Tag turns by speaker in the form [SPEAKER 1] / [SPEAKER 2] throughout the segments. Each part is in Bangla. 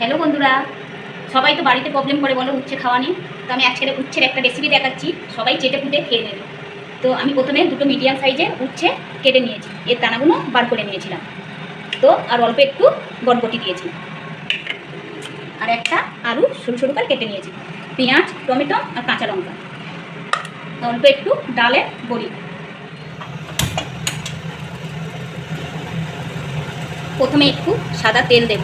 [SPEAKER 1] হ্যালো বন্ধুরা, সবাই তো বাড়িতে প্রবলেম করে বলো উচ্ছে খাওয়া নিয়ে। তো আমি আজকের উচ্ছের একটা রেসিপি দেখাচ্ছি, সবাই চেটে ফুটে খেয়ে নেবে। তো আমি প্রথমে দুটো মিডিয়াম সাইজে উচ্ছে কেটে নিয়েছি, এর দানাগুলো বার করে নিয়েছিলাম। তো আর অল্প একটু গটগটি দিয়েছি। আর একটা আলু সরু সরু করে কেটে নিয়েছি। পেঁয়াজ, টমেটো আর কাঁচা লঙ্কা। অল্প একটু ডালের বড়ি। প্রথমে একটু সাদা তেল দেব।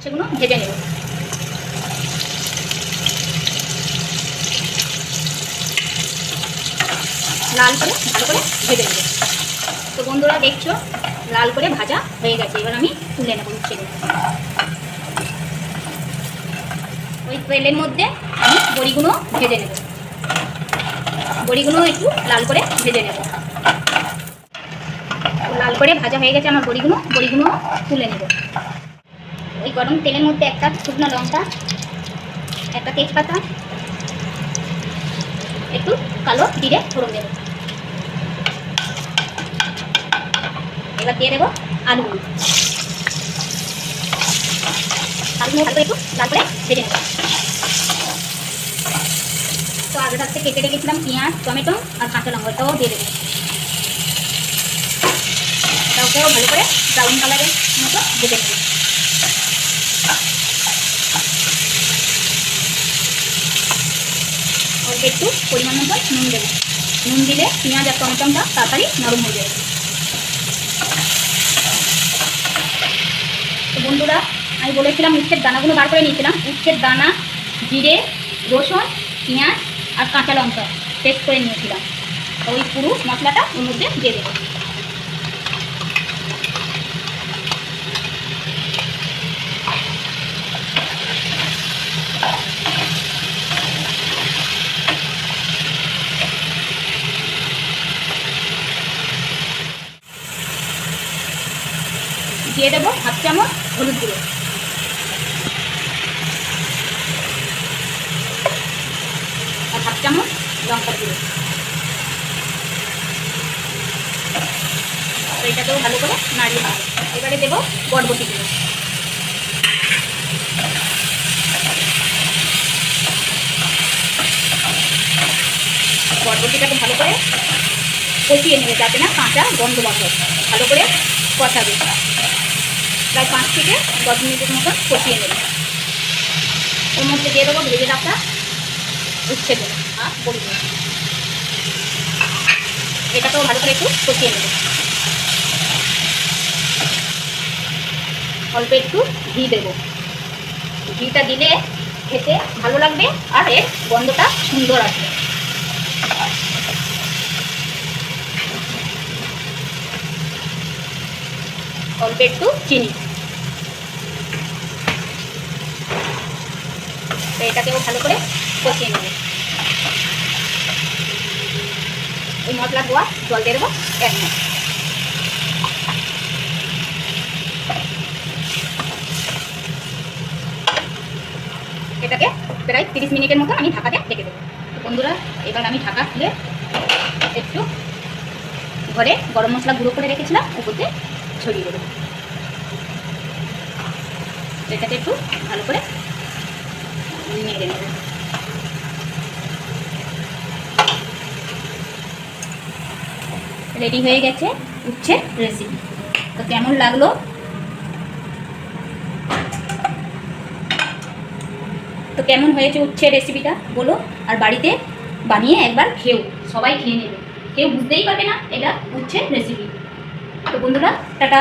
[SPEAKER 1] উচ্ছেগুলো ভেজে নেব। লাল করে ভালো করে ভেজে নেব। তো বন্ধুরা দেখছ, লাল করে ভাজা হয়ে গেছে। এবার আমি তুলে নেব ওই তেলের মধ্যে আমি বড়িগুলো ভেজে নেব। বড়িগুলো একটু লাল করে ভেজে নেব। লাল করে ভাজা হয়ে গেছে আমার বড়িগুলো। বড়িগুলো তুলে নেব। ওই গরম তেলের মধ্যে একটা শুকনো লঙ্কা, একটা তেজপাতা, একটু কালো জিরে ফোড়ন দেবো। এবার দিয়ে দেবো আলু। আলু একটু লাল করে ভেজে নেব। তো আগে থাকতে কেটে রেখেছিলাম পেঁয়াজ, টমেটো আর কাঁচা লঙ্কাটাও দিয়ে দেবো। ওটাকেও ভালো করে ব্রাউন কালারের মতো ভেজে নেব। একটু পরিমাণ মতো নুন দেবো। নুন দিলে পেঁয়াজ আর টমেটোটা তাড়াতাড়ি নরম হয়ে যাবে। তো বন্ধুরা, আমি বলেছিলাম উচ্ছের দানাগুলো বার করে নিয়েছিলাম। উচ্ছের দানা, জিরে, রসুন, পেঁয়াজ আর কাঁচা লঙ্কা পেস্ট করে নিয়েছিলাম। ওই পুরো মশলাটা ওর মধ্যে দিয়ে দেবো। দিয়ে দেবো হাফ চামচ হলুদ গুঁড়ো। আর হাফ চামচ লঙ্কা গুঁড়ো। এটাকেও ভালো করে নাড়িয়ে নেব। এবারে দেবো বরবটি গুঁড়ো। বরবটিটাকে ভালো করে কষিয়ে নেবে যাতে না কাঁচা গন্ধ বন্ধ ভালো করে কষাবে। প্রায় পাঁচ থেকে দশ মিনিটের মতন কষিয়ে নেবে। ওর মধ্যে দিয়ে দেবো ভেজে রাখা উচ্ছে দেবো আর বড়ি দেবো এটাকেও ভালো করে একটু কষিয়ে নেবে। অল্প একটু ঘি দেবো। ঘিটা দিলে খেতে ভালো লাগবে আর এর গন্ধটা সুন্দর আসবে। অল্প একটু চিনি। তো এটাকেও ভালো করে কষিয়ে নেবে। ওই মশলা ধোয়া জল দিয়ে দেবো এক মিনিট। এটাকে প্রায় তিরিশ মিনিটের মতো আমি ঢাকাতে রেখে দেবো। বন্ধুরা, এবার আমি ঢাকা খুলে একটু ঘরে গরম মশলা গুঁড়ো করে রেখেছিলাম উপর দিয়ে ছড়িয়ে দেবো। এটাকে একটু ভালো করে নেড়ে নেব। রেডি হয়ে গেছে উচ্ছে রেসিপি। তো কেমন লাগল? তো কেমন হয়েছে উচ্ছে রেসিপিটা বলো, আর বাড়িতে বানিয়ে একবার খেও, সবাই খেয়ে নেবে। কেউ বুঝতেই পারবে না এটা উচ্ছে রেসিপি। তো বন্ধুরা টাটা।